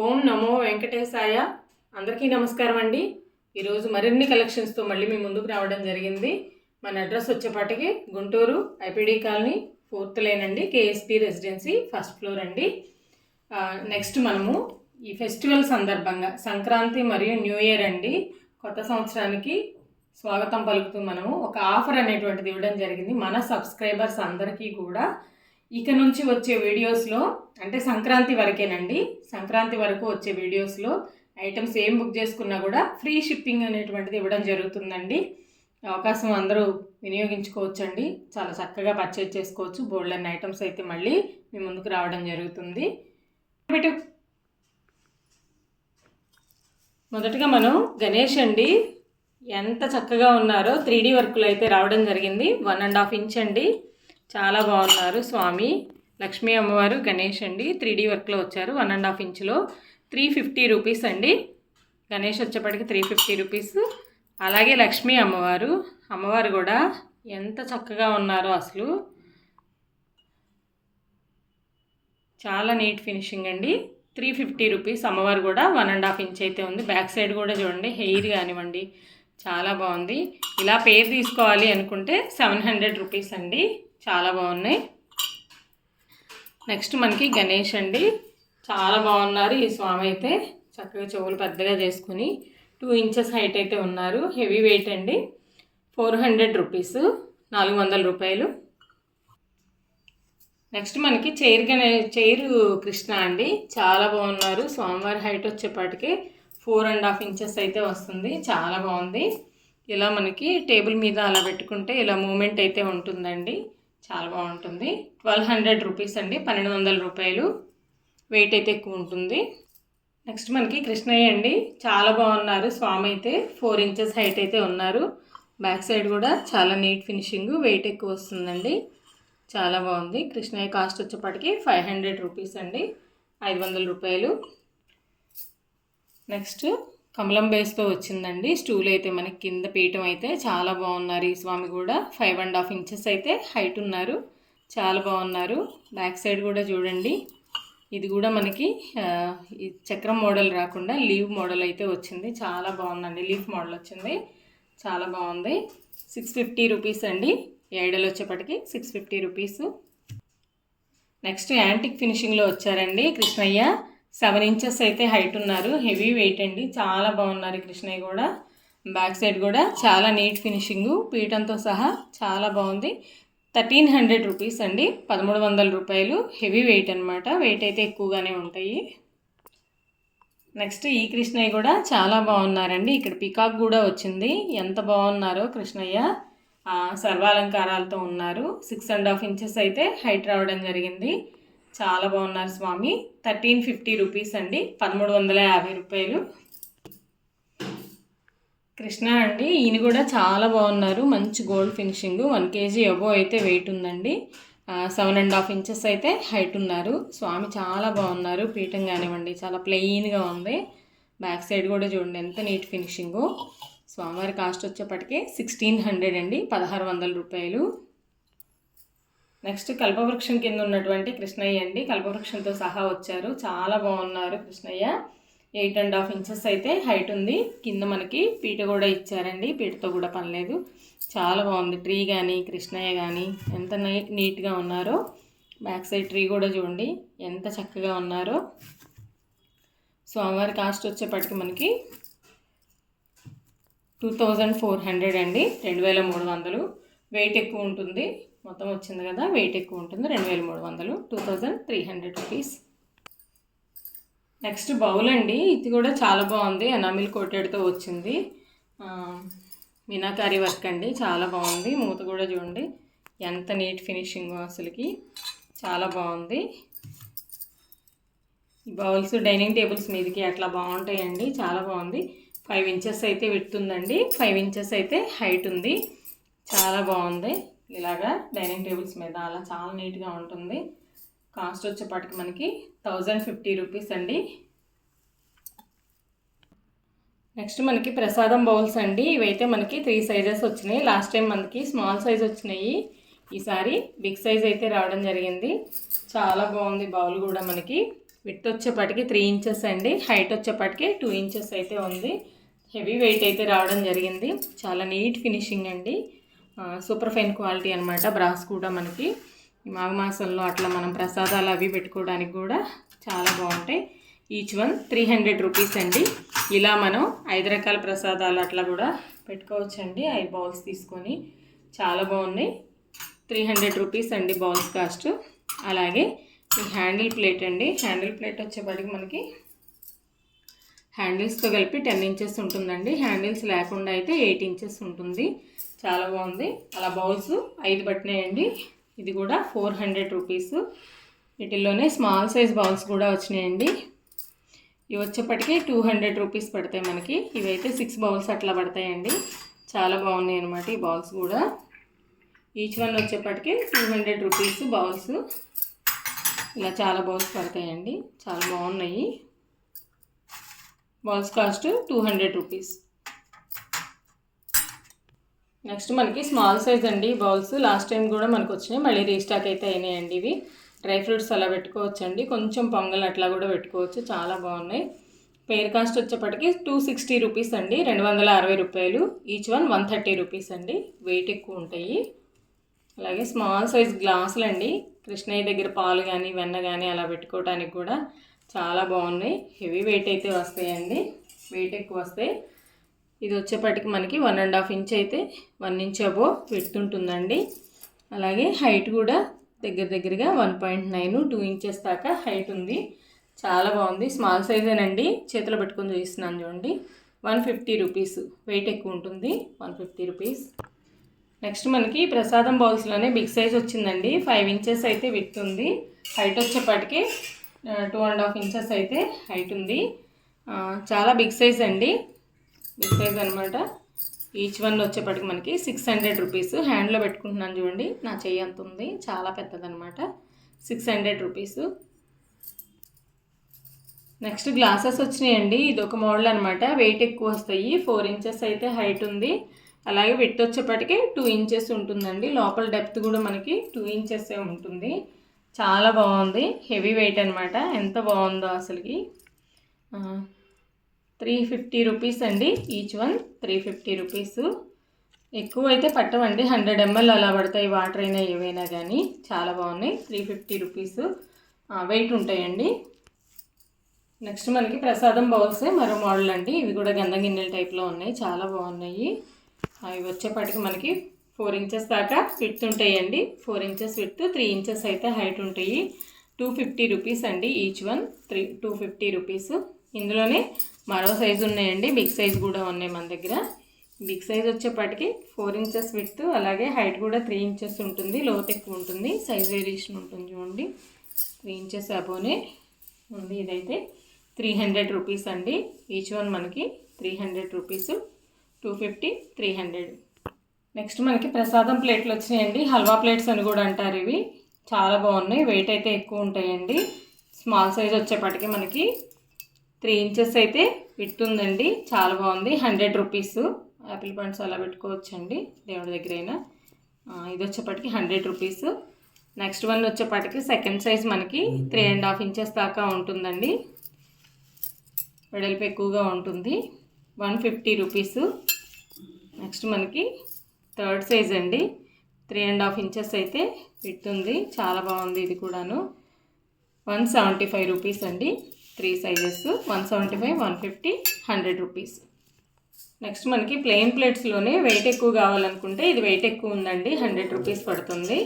ఓం నమో వెంకటేశాయ. అందరికీ నమస్కారం అండి. ఈరోజు మరిన్ని కలెక్షన్స్తో మళ్ళీ మీ ముందుకు రావడం జరిగింది. మన అడ్రస్ వచ్చేపాటికి Guntur IPD colony fourth line అండి. కేఎస్పి రెసిడెన్సీ ఫస్ట్ ఫ్లోర్ అండి. నెక్స్ట్ మనము ఈ ఫెస్టివల్ సందర్భంగా సంక్రాంతి మరియు న్యూ ఇయర్ అండి. కొత్త సంవత్సరానికి స్వాగతం పలుకుతూ మనము ఒక ఆఫర్ అనేటువంటిది ఇవ్వడం జరిగింది. మన సబ్స్క్రైబర్స్ అందరికీ కూడా ఇక నుంచి వచ్చే వీడియోస్లో అంటే సంక్రాంతి వరకేనండి. సంక్రాంతి వరకు వచ్చే వీడియోస్లో ఐటమ్స్ ఏం బుక్ చేసుకున్నా కూడా ఫ్రీ షిప్పింగ్ అనేటువంటిది ఇవ్వడం జరుగుతుందండి. అవకాశం అందరూ వినియోగించుకోవచ్చండి. చాలా చక్కగా పర్చేజ్ చేసుకోవచ్చు. బోల్డ్ ఐటమ్స్ అయితే మళ్ళీ మీ ముందుకు రావడం జరుగుతుంది. పెట్టు. మొదటగా మనం గణేష్ అండి. ఎంత చక్కగా ఉన్నారో త్రీ డీ వర్క్లు అయితే రావడం జరిగింది. వన్ అండ్ హాఫ్ ఇంచ్ అండి. చాలా బాగున్నారు స్వామి. లక్ష్మీ అమ్మవారు గణేష్ అండి. త్రీ డీ వర్క్లో వచ్చారు. వన్ అండ్ హాఫ్ ఇంచ్లో త్రీ ఫిఫ్టీ రూపీస్ అండి. గణేష్ వచ్చేప్పటికి త్రీ ఫిఫ్టీ రూపీస్ అలాగే లక్ష్మీ అమ్మవారు. అమ్మవారు కూడా ఎంత చక్కగా ఉన్నారో అసలు. చాలా నీట్ ఫినిషింగ్ అండి. త్రీ ఫిఫ్టీ రూపీస్ అమ్మవారు కూడా వన్ అండ్ హాఫ్ ఇంచ్ అయితే ఉంది. బ్యాక్ సైడ్ కూడా చూడండి. హెయిర్ కానివ్వండి. చాలా బాగుంది. ఇలా పేరు తీసుకోవాలి అనుకుంటే సెవెన్ హండ్రెడ్ రూపీస్ అండి. చాలా బాగున్నాయి. నెక్స్ట్ మనకి గణేష్ అండి. చాలా బాగున్నారు ఈ స్వామి అయితే. చక్కగా చెవులు పెద్దగా చేసుకుని టూ ఇంచెస్ హైట్ అయితే ఉన్నారు. హెవీ వెయిట్ అండి. ఫోర్ హండ్రెడ్ రూపీస్ నాలుగు వందల రూపాయలు. నెక్స్ట్ మనకి చైర్ గణే చైరు కృష్ణ అండి. చాలా బాగున్నారు. స్వామివారి హైట్ వచ్చేపాటికి ఫోర్ అండ్ హాఫ్ ఇంచెస్ అయితే వస్తుంది. చాలా బాగుంది. ఇలా మనకి టేబుల్ మీద అలా పెట్టుకుంటే ఇలా మూమెంట్ అయితే ఉంటుందండి. చాలా బాగుంటుంది. ట్వెల్వ్ హండ్రెడ్ రూపీస్ అండి పన్నెండు వందల రూపాయలు. వెయిట్ అయితే ఎక్కువ ఉంటుంది. నెక్స్ట్ మనకి కృష్ణయ్య అండి. చాలా బాగున్నారు స్వామి అయితే. ఫోర్ ఇంచెస్ హైట్ అయితే ఉన్నారు. బ్యాక్ సైడ్ కూడా చాలా నీట్ ఫినిషింగ్ వెయిట్ ఎక్కువ వస్తుందండి. చాలా బాగుంది. కృష్ణయ్య కాస్ట్ వచ్చేప్పటికి ఫైవ్ హండ్రెడ్ రూపీస్ అండి ఐదు వందల రూపాయలు. నెక్స్ట్ కమలం బేస్తో వచ్చిందండి. స్టూల్ అయితే మనకి కింద పీఠం అయితే చాలా బాగున్నారు. ఈ స్వామి కూడా ఫైవ్ అండ్ హాఫ్ ఇంచెస్ అయితే హైట్ ఉన్నారు. చాలా బాగున్నారు. బ్యాక్ సైడ్ కూడా చూడండి. ఇది కూడా మనకి ఈ చక్రం మోడల్ రాకుండా లీవ్ మోడల్ అయితే వచ్చింది. చాలా బాగుందండి. లీఫ్ మోడల్ వచ్చింది. చాలా బాగుంది. సిక్స్ ఫిఫ్టీ రూపీస్ అండి. ఏడలు వచ్చేప్పటికి six fifty rupees. Next antique ఫినిషింగ్లో వచ్చారండి కృష్ణయ్య. సెవెన్ ఇంచెస్ అయితే హైట్ ఉన్నారు. హెవీ వెయిట్ అండి. చాలా బాగున్నారు కృష్ణయ్య కూడా. బ్యాక్ సైడ్ కూడా చాలా నీట్ ఫినిషింగ్. పీఠంతో సహా చాలా బాగుంది. థర్టీన్ హండ్రెడ్ రూపీస్ అండి. పదమూడు వందల రూపాయలు హెవీ వెయిట్ అనమాట వెయిట్ అయితే ఎక్కువగానే ఉంటాయి. నెక్స్ట్ ఈ కృష్ణయ్య కూడా చాలా బాగున్నారండి. ఇక్కడ పికాక్ కూడా వచ్చింది. ఎంత బాగున్నారో కృష్ణయ్య. సర్వాలంకారాలతో ఉన్నారు. సిక్స్ అండ్ హాఫ్ ఇంచెస్ అయితే హైట్ రావడం జరిగింది. చాలా బాగున్నారు స్వామి. థర్టీన్ ఫిఫ్టీ రూపీస్ అండి. పదమూడు వందల యాభై రూపాయలు. కృష్ణ అండి ఈయన కూడా చాలా బాగున్నారు. మంచి gold finishing one KG above అయితే వెయిట్ ఉందండి. సెవెన్ అండ్ హాఫ్ ఇంచెస్ అయితే హైట్ ఉన్నారు. స్వామి చాలా బాగున్నారు. పీఠం కానివ్వండి చాలా ప్లెయిన్గా ఉంది. బ్యాక్ సైడ్ కూడా చూడండి ఎంత నీట్ ఫినిషింగు స్వామివారి కాస్ట్ వచ్చేప్పటికే సిక్స్టీన్ హండ్రెడ్ అండి. పదహారు వందల రూపాయలు. నెక్స్ట్ కల్పవృక్షం కింద ఉన్నటువంటి కృష్ణయ్య అండి. కల్పవృక్షంతో సహా వచ్చారు. చాలా బాగున్నారు Krishnayya. Eight and half inches అయితే హైట్ ఉంది. కింద మనకి పీట కూడా ఇచ్చారండి. పీటతో కూడా పనిలేదు చాలా బాగుంది. ట్రీ కానీ కృష్ణయ్య కానీ ఎంత నీ నీట్గా ఉన్నారో. బ్యాక్ సైడ్ ట్రీ కూడా చూడండి. ఎంత చక్కగా ఉన్నారో. స్వామివారి కాస్ట్ వచ్చేప్పటికి మనకి టూ థౌజండ్ ఫోర్ హండ్రెడ్ అండి. రెండు వేల మూడు వందలు. వెయిట్ ఎక్కువ ఉంటుంది. మొత్తం వచ్చింది కదా వెయిట్ ఎక్కువ ఉంటుంది. రెండు వేల మూడు వందలు two thousand three hundred rupees next bowl అండి. ఇది కూడా చాలా బాగుంది. ఎనామిల్ కోటెడ్తో వచ్చింది. ఆ, మీనాకారి వర్క్ అండి. చాలా బాగుంది. మూత కూడా చూడండి. ఎంత నీట్ ఫినిషింగ్ అసలుకి. చాలా బాగుంది. ఈ బౌల్స్ డైనింగ్ టేబుల్స్ మీదకి అట్లా బాగుంటాయండి. చాలా బాగుంది. ఫైవ్ ఇంచెస్ అయితే విడుతుందండి ఫైవ్ ఇంచెస్ అయితే హైట్ ఉంది. చాలా బాగుంది. ఇలాగా డైనింగ్ టేబుల్స్ మీద అలా చాలా నీట్గా ఉంటుంది. కాస్ట్ వచ్చేపాటికి మనకి థౌజండ్ ఫిఫ్టీ రూపీస్ అండి. నెక్స్ట్ మనకి ప్రసాదం బౌల్స్ అండి. ఇవైతే మనకి త్రీ సైజెస్ వచ్చినాయి. లాస్ట్ టైం మనకి స్మాల్ సైజ్ వచ్చినాయి. ఈసారి బిగ్ సైజ్ అయితే రావడం జరిగింది. చాలా బాగుంది బౌల్ కూడా మనకి. విత్ వచ్చేపాటికి త్రీ ఇంచెస్ అండి. హైట్ వచ్చేపాటికి టూ ఇంచెస్ అయితే ఉంది. హెవీ వెయిట్ అయితే రావడం జరిగింది. చాలా నీట్ ఫినిషింగ్ అండి. సూపర్ ఫైన్ క్వాలిటీ అనమాట బ్రాస్ కూడా మనకి. మాఘ మాఘమాసంలో అట్లా మనం ప్రసాదాలు అవి పెట్టుకోవడానికి కూడా చాలా బాగుంటాయి. Each one three hundred rupees అండి. ఇలా మనం ఐదు రకాల ప్రసాదాలు అట్లా కూడా పెట్టుకోవచ్చండి. ఐదు బౌల్స్ తీసుకొని చాలా బాగున్నాయి. త్రీ హండ్రెడ్ రూపీస్ అండి బౌల్స్ కాస్ట్ అలాగే ఈ హ్యాండిల్ ప్లేట్ అండి. హ్యాండిల్ ప్లేట్ వచ్చేప్పటికి మనకి హ్యాండిల్స్తో కలిపి టెన్ ఇంచెస్ ఉంటుందండి. హ్యాండిల్స్ లేకుండా అయితే ఎయిట్ ఇంచెస్ ఉంటుంది. చాలా బాగుంది. అలా బౌల్స్ ఐదు పట్టినాయండి. ఇది కూడా ఫోర్ హండ్రెడ్ రూపీస్. వీటిల్లోనే స్మాల్ సైజ్ బౌల్స్ కూడా వచ్చినాయండి. ఇవి వచ్చేప్పటికి టూ హండ్రెడ్ రూపీస్ పడతాయి మనకి. ఇవైతే సిక్స్ బౌల్స్ అట్లా పడతాయండి. చాలా బాగున్నాయి అనమాట ఈ బౌల్స్ కూడా. ఈచ్ వన్ వచ్చేప్పటికి టూ హండ్రెడ్ రూపీస్ బౌల్స్. ఇలా చాలా బౌల్స్ పడతాయండి. చాలా బాగున్నాయి. Bowls cost two hundred rupees. Next మనకి స్మాల్ సైజ్ అండి బౌల్స్. లాస్ట్ టైం కూడా మనకు వచ్చినాయి. మళ్ళీ రీస్టాక్ అయితే అయినాయండి ఇవి. డ్రై ఫ్రూట్స్ అలా పెట్టుకోవచ్చు అండి కొంచెం పొంగల్ అట్లా కూడా పెట్టుకోవచ్చు. చాలా బాగున్నాయి. పేర్ కాస్ట్ వచ్చేప్పటికి టూ సిక్స్టీ రూపీస్ అండి. రెండు వందల అరవై రూపాయలు. Each one one thirty rupees అండి. వెయిట్ ఎక్కువ ఉంటాయి. అలాగే స్మాల్ సైజ్ గ్లాసులు అండి. కృష్ణయ్య దగ్గర పాలు కానీ వెన్న కానీ అలా పెట్టుకోవడానికి కూడా చాలా బాగున్నాయి. హెవీ వెయిట్ అయితే వస్తాయండి. వెయిట్ ఎక్కువ వస్తాయి. ఇది వచ్చేప్పటికి మనకి వన్ అండ్ హాఫ్ ఇంచ్ అయితే వన్ ఇంచ్ అబో పెడుతుంటుందండి. అలాగే హైట్ కూడా దగ్గర దగ్గరగా one point nine two inches దాకా హైట్ ఉంది. చాలా బాగుంది. స్మాల్ సైజేనండి చేతిలో పెట్టుకొని చూపిస్తున్నాను చూడండి. వన్ ఫిఫ్టీ రూపీస్ వెయిట్ ఎక్కువ ఉంటుంది. వన్ ఫిఫ్టీ రూపీస్ నెక్స్ట్ మనకి ప్రసాదం బౌల్స్లోనే బిగ్ సైజ్ వచ్చిందండి. ఫైవ్ ఇంచెస్ అయితే విత్ ఉంది. హైట్ వచ్చేప్పటికి టూ అండ్ హాఫ్ ఇంచెస్ అయితే హైట్ ఉంది. Uh, చాలా బిగ్ సైజ్ అండి. బిగ్ సైజ్ అనమాట ఈచ్ వన్ వచ్చేప్పటికి మనకి సిక్స్ హండ్రెడ్ రూపీస్ హ్యాండ్లో పెట్టుకుంటున్నాను చూడండి. నా చెయ్యి అంత ఉంది. చాలా పెద్దదనమాట six hundred rupees next glasses వచ్చినాయండి. ఇది ఒక మోడల్ అనమాట వెయిట్ ఎక్కువ వస్తాయి. ఫోర్ ఇంచెస్ అయితే హైట్ ఉంది. అలాగే విత్ వచ్చేప్పటికి టూ ఇంచెస్ ఉంటుందండి. లోపల డెప్త్ కూడా మనకి టూ ఇంచెస్ ఉంటుంది. చాలా బాగుంది. హెవీ వెయిట్ అనమాట ఎంత బాగుందో అసలుకి. త్రీ ఫిఫ్టీ రూపీస్ అండి each one three fifty rupees. ఎక్కువ అయితే పట్టవండి. హండ్రెడ్ ఎంఎల్ అలా పడతాయి వాటర్ అయినా ఏవైనా కానీ చాలా బాగున్నాయి. Three fifty rupees. వెయిట్ ఉంటాయండి. నెక్స్ట్ మనకి ప్రసాదం బౌల్స్. మరో మోడల్ అండి. ఇవి కూడా గంధం గిన్నెల టైప్లో ఉన్నాయి. చాలా బాగున్నాయి. అవి వచ్చేపాటికి మనకి ఫోర్ ఇంచెస్ దాకా విత్ ఉంటాయండి. Four inches width three inches అయితే హైట్ ఉంటాయి. టూ ఫిఫ్టీ రూపీస్ అండి each one three two fifty rupees. ఇందులోనే మరో సైజు ఉన్నాయండి. బిగ్ సైజ్ కూడా ఉన్నాయి మన దగ్గర. బిగ్ సైజ్ వచ్చేపాటికి ఫోర్ ఇంచెస్ విత్ అలాగే హైట్ కూడా త్రీ ఇంచెస్ ఉంటుంది. లోత్ ఎక్కువ ఉంటుంది. సైజ్ వేరియేషన్ ఉంటుంది చూడండి. త్రీ ఇంచెస్ అబోనే ఉంది. ఇదైతే త్రీ హండ్రెడ్ రూపీస్ అండి. ఈచ్ వన్ మనకి three hundred rupees two fifty three hundred next మనకి ప్రసాదం ప్లేట్లు వచ్చినాయండి. హల్వా ప్లేట్స్ అని కూడా అంటారు ఇవి. చాలా బాగున్నాయి. వెయిట్ అయితే ఎక్కువ ఉంటాయండి. స్మాల్ సైజ్ వచ్చేప్పటికి మనకి త్రీ ఇంచెస్ అయితే విత్ ఉందండి చాలా బాగుంది. Hundred rupees. యాపిల్ పండ్స్ అలా పెట్టుకోవచ్చండి. దేవుడి దగ్గర అయినా ఇది వచ్చేప్పటికి హండ్రెడ్ రూపీస్. నెక్స్ట్ వన్ వచ్చేప్పటికి సెకండ్ సైజ్ మనకి త్రీ అండ్ హాఫ్ ఇంచెస్ దాకా ఉంటుందండి. వెడల్పు ఎక్కువగా ఉంటుంది. One fifty rupees. నెక్స్ట్ మనకి థర్డ్ సైజ్ అండి. త్రీ అండ్ హాఫ్ ఇంచెస్ అయితే పెట్టుంది ఉంది చాలా బాగుంది ఇది కూడాను. వన్ సెవెంటీ ఫైవ్ రూపీస్ అండి. Three sizes one seventy five one fifty hundred rupees. Next మనకి ప్లెయిన్ ప్లేట్స్లోనే వెయిట్ ఎక్కువ కావాలనుకుంటే ఇది వెయిట్ ఎక్కువ ఉందండి హండ్రెడ్ రూపీస్ పడుతుంది.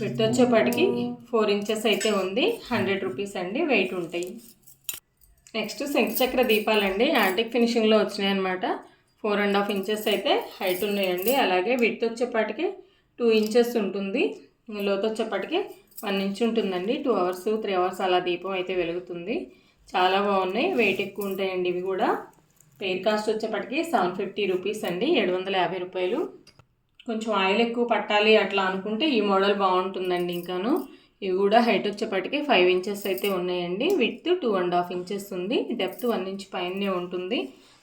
విత్ వచ్చేపాటికి ఫోర్ ఇంచెస్ అయితే ఉంది హండ్రెడ్ రూపీస్ అండి వెయిట్ ఉంటాయి. నెక్స్ట్ శంఖచక్ర దీపాలండి యాంటిక్ ఫినిషింగ్లో వచ్చినాయి అనమాట ఫోర్ అండ్ హాఫ్ ఇంచెస్ అయితే హైట్ ఉన్నాయండి అలాగే విత్ వచ్చేపాటికి టూ ఇంచెస్ ఉంటుంది. లోతు వచ్చేపాటికి వన్ ఇంచ్ ఉంటుందండి టూ అవర్స్ త్రీ అవర్స్ అలా దీపం అయితే వెలుగుతుంది. చాలా బాగున్నాయి. వెయిట్ ఎక్కువ ఉంటాయండి ఇవి కూడా. పెయిర్ కాస్ట్ వచ్చేప్పటికి సెవెన్ ఫిఫ్టీ రూపీస్ అండి. ఏడు వందల యాభై రూపాయలు. కొంచెం ఆయిల్ ఎక్కువ పట్టాలి అట్లా అనుకుంటే ఈ మోడల్ బాగుంటుందండి ఇంకాను. ఇవి కూడా హైట్ వచ్చేప్పటికి ఫైవ్ ఇంచెస్ అయితే ఉన్నాయండి. Width two and half inches ఉంది. డెప్త్ వన్ ఇంచ్ పైనే ఉంటుంది.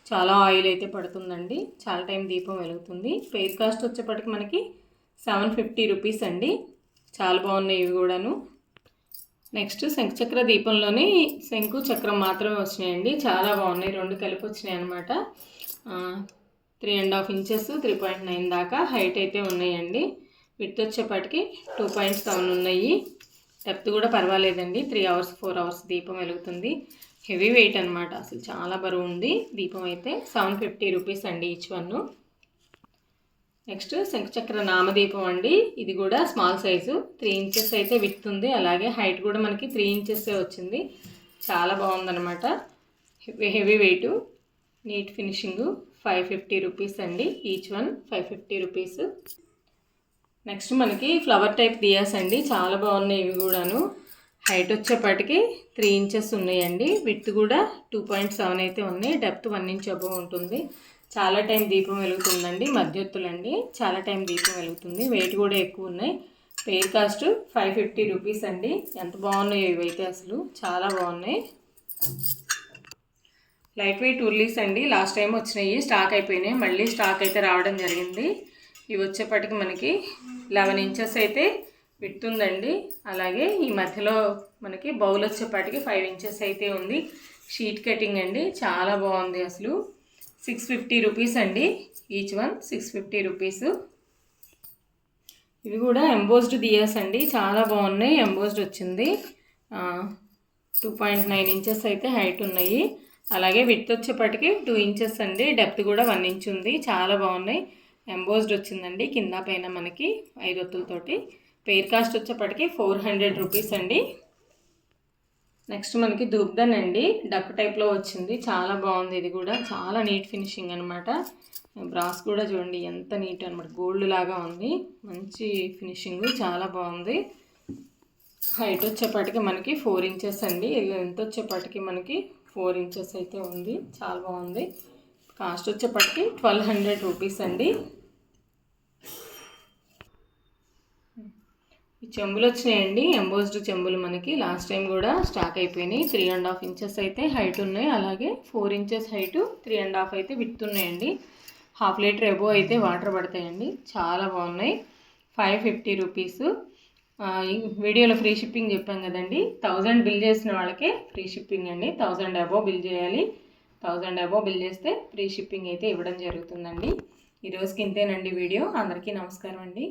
చాలా ఆయిల్ అయితే పడుతుందండి. చాలా టైం దీపం వెలుగుతుంది. పెయిర్ కాస్ట్ వచ్చేప్పటికి మనకి సెవెన్ ఫిఫ్టీ రూపీస్ అండి. చాలా బాగున్నాయి ఇవి కూడాను. నెక్స్ట్ శంఖచక్ర దీపంలోని శంకు చక్రం మాత్రమే వచ్చినాయండి. చాలా బాగున్నాయి. రెండు కలిపి వచ్చినాయి అనమాట three and half inches three point nine దాకా హైట్ అయితే ఉన్నాయండి. విత్ వచ్చేపాటికి టూ పాయింట్ సెవెన్ ఉన్నాయి. డెప్త్ కూడా పర్వాలేదండి. త్రీ అవర్స్ ఫోర్ అవర్స్ దీపం వెలుగుతుంది. హెవీ వెయిట్ అనమాట అసలు చాలా బరువు ఉంది దీపం అయితే. సెవెన్ ఫిఫ్టీ రూపీస్ అండి ఈచ్ వన్ నెక్స్ట్ శంఖచక్ర నామదీపం అండి. ఇది కూడా స్మాల్ సైజు. త్రీ ఇంచెస్ అయితే విత్ ఉంది. అలాగే హైట్ కూడా మనకి త్రీ ఇంచెస్ వచ్చింది. చాలా బాగుందనమాట heavy weight. Neat finishing five fifty rupees అండి. Each one five fifty rupees. Next మనకి ఫ్లవర్ టైప్ దియాస్ అండి. చాలా బాగున్నాయి ఇవి కూడాను. హైట్ వచ్చేపాటికి త్రీ ఇంచెస్ ఉన్నాయండి. విత్ కూడా టూ పాయింట్ సెవెన్ అయితే ఉన్నాయి. డెప్త్ వన్ ఇంచ్ అబవ్ ఉంటుంది. చాలా టైం దీపం వెలుగుతుందండి మధ్యొత్తులండి. చాలా టైం దీపం వెలుగుతుంది. వెయిట్ కూడా ఎక్కువ ఉన్నాయి. Pair cost five fifty rupees అండి. ఎంత బాగున్నాయో ఇవైతే అసలు. చాలా బాగున్నాయి. లైట్ వెయిట్ ఉర్లీస్ అండి. లాస్ట్ టైం వచ్చినాయి. స్టాక్ అయిపోయినాయి. మళ్ళీ స్టాక్ అయితే రావడం జరిగింది. ఇవి వచ్చేప్పటికి మనకి లెవెన్ ఇంచెస్ అయితే విట్టుందండి అలాగే ఈ మధ్యలో మనకి బౌల్ వచ్చేప్పటికి ఫైవ్ ఇంచెస్ అయితే ఉంది. షీట్ కటింగ్ అండి. చాలా బాగుంది అసలు. సిక్స్ ఫిఫ్టీ రూపీస్ అండి each one six fifty rupees. ఇవి కూడా ఎంబోస్డ్ దియాస్ అండి. చాలా బాగున్నాయి. ఎంబోస్డ్ వచ్చింది. టూ పాయింట్ నైన్ ఇంచెస్ అయితే హైట్ ఉన్నాయి. అలాగే విత్ వచ్చేప్పటికి టూ ఇంచెస్ అండి. డెప్త్ కూడా వన్ ఇంచ్ ఉంది. చాలా బాగున్నాయి. ఎంబోస్డ్ వచ్చిందండి కింద పైన మనకి ఐదు ఒత్తులతోటి పేర్ కాస్ట్ వచ్చేప్పటికి ఫోర్ హండ్రెడ్ రూపీస్ అండి. నెక్స్ట్ మనకి దుర్దన్ అండి. డక్ టైప్లో వచ్చింది. చాలా బాగుంది. ఇది కూడా చాలా నీట్ ఫినిషింగ్ అనమాట బ్రాస్ కూడా చూడండి. ఎంత నీట్ అనమాట గోల్డ్ లాగా ఉంది. మంచి ఫినిషింగ్. చాలా బాగుంది. హైట్ వచ్చేపాటికి మనకి ఫోర్ ఇంచెస్ అండి. ఎంత వచ్చేపాటికి మనకి ఫోర్ ఇంచెస్ అయితే ఉంది. చాలా బాగుంది. కాస్ట్ వచ్చేప్పటికి ట్వెల్వ్ హండ్రెడ్ రూపీస్ అండి. చెంబులు వచ్చినాయండి ఎంబోజ్డ్ చెంబులు మనకి. లాస్ట్ టైం కూడా స్టాక్ అయిపోయినాయి. త్రీ అండ్ హాఫ్ ఇంచెస్ అయితే హైట్ ఉన్నాయి. అలాగే four inches height three and half అయితే విత్ ఉన్నాయండి. హాఫ్ లీటర్ ఎబో అయితే వాటర్ పడతాయండి. చాలా బాగున్నాయి. ఫైవ్ ఫిఫ్టీ రూపీస్ వీడియోలో ఫ్రీ షిప్పింగ్ చెప్పాం కదండి. థౌజండ్ బిల్ చేసిన వాళ్ళకే ఫ్రీ షిప్పింగ్ అండి. థౌజండ్ అబో బిల్ చేయాలి. థౌజండ్ అబో బిల్ చేస్తే ఫ్రీ షిప్పింగ్ అయితే ఇవ్వడం జరుగుతుందండి. ఈరోజుకి ఇంతేనండి వీడియో. అందరికీ నమస్కారం అండి.